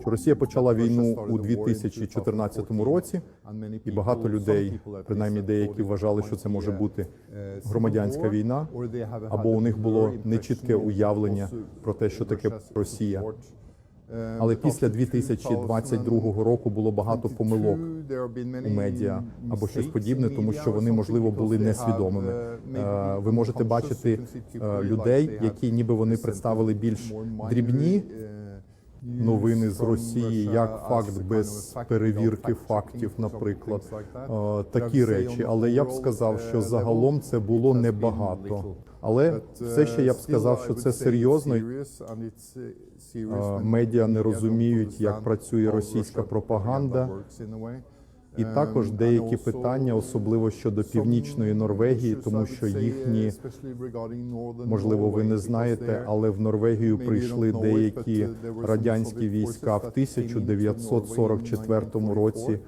що Росія почала війну у 2014 році, і багато людей, принаймні деякі, вважали, що це може бути громадянська війна, або у них було нечітке уявлення про те, що таке Росія. Але після 2022 року було багато помилок у медіа або щось подібне, тому що вони можливо були несвідомими. Е, Ви можете бачити е, людей, які ніби вони представили більш дрібні новини з Росії, як факт без перевірки фактів, наприклад, Е, такі речі. Але я б сказав, що загалом це було небагато. Але все ще я б сказав, що це серйозно. Е, Медіа не розуміють, як працює російська пропаганда. І також деякі питання, особливо щодо північної Норвегії, тому що їхні можливо ви не знаєте, але в Норвегію прийшли деякі радянські війська в 1944 році.